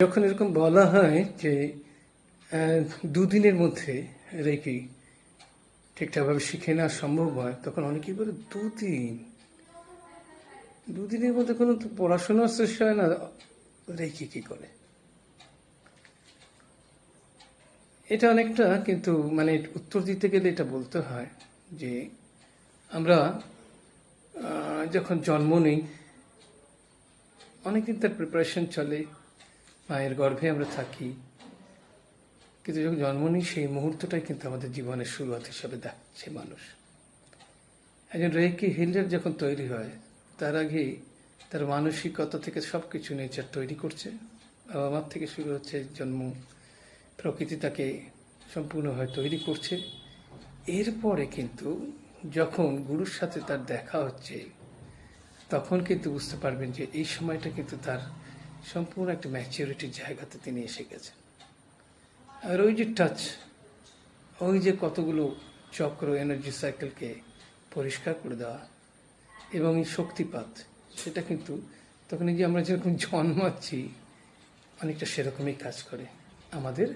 যখন এরকম বলা হয় যে দুদিনের মধ্যে রেকি ঠিকঠাকভাবে শিখে নেওয়া সম্ভব হয়, তখন অনেকেই বলে দুদিন। দুদিনের মধ্যে কোনো তো পড়াশোনার শেষ হয় না, রেকি কি করে? এটা অনেকটা কিন্তু মানে উত্তর দিতে গেলে এটা বলতে হয় যে, আমরা যখন জন্ম নেই, অনেকদিন তার প্রিপারেশন চলে মায়ের গর্ভে আমরা থাকি, কিন্তু যখন জন্ম নিই, সেই মুহূর্তটাই কিন্তু আমাদের জীবনের শুরুয়াত হিসাবে দেখছে মানুষ। একজন রেকি হিল্ডার যখন তৈরি হয়, তার আগে তার মানসিকতা থেকে সব কিছু নেচার তৈরি করছে। বাবা মার থেকে শুরু হচ্ছে জন্ম, প্রকৃতি তাকে সম্পূর্ণভাবে তৈরি করছে। এরপরে কিন্তু যখন গুরুর সাথে তার দেখা হচ্ছে, তখন কিন্তু বুঝতে পারবেন যে এই সময়টা কিন্তু তার সম্পূর্ণ একটা ম্যাচিউরিটির জায়গাতে তিনি এসে গেছেন। আর ওই যে টাচ ওই যে কতগুলো চক্র এনার্জি সাইকেলকে পরিষ্কার করে দেওয়া এবং এই শক্তিপাত, সেটা কিন্তু তখন যে আমরা যেরকম জন্মাচ্ছি, অনেকটা সেরকমই কাজ করে। আমাদের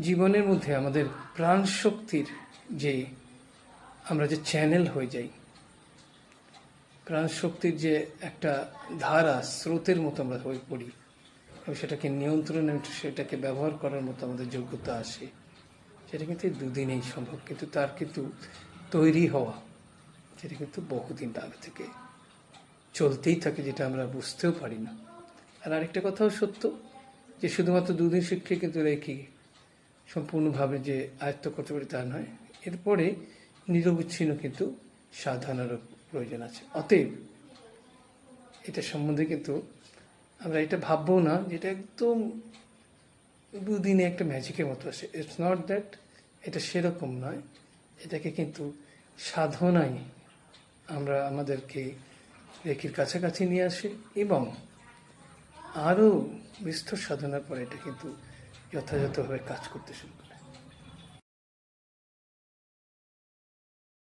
জীবনের মধ্যে আমাদের প্রাণ শক্তির যে আমরা যে চ্যানেল হয়ে যাই প্রাণ শক্তির যে একটা ধারা স্রোতের মতো আমরা হয়ে পড়ি, এবং সেটাকে নিয়ন্ত্রণে সেটাকে ব্যবহার করার মতো আমাদের যোগ্যতা আসে, সেটা কিন্তু দুদিনেই সম্ভব। কিন্তু তার কিন্তু তৈরি হওয়া, সেটা কিন্তু বহুদিন আগে থেকে চলতেই থাকে, যেটা আমরা বুঝতেও পারি না। আর আরেকটা কথাও সত্য, যে শুধুমাত্র দুদিন শিক্ষা কিন্তু রেখি সম্পূর্ণভাবে যে আয়ত্ত করতে পারি তা নয়, এরপরে নিরবচ্ছিন্ন কিন্তু সাধনারও প্রয়োজন আছে। অতএব এটা সম্বন্ধে কিন্তু আমরা এটা ভাববো না যে এটা একদম দুদিনে একটা ম্যাজিকের মতো আসে ইটস নট দ্যাট এটা সেরকম নয়। এটাকে কিন্তু সাধনাই আমরা আমাদেরকে রেখির কাছাকাছি নিয়ে আসে এবং আরও বিস্তর সাধনার পরে এটা কিন্তু যথাযথভাবে কাজ করতে শুরু করে।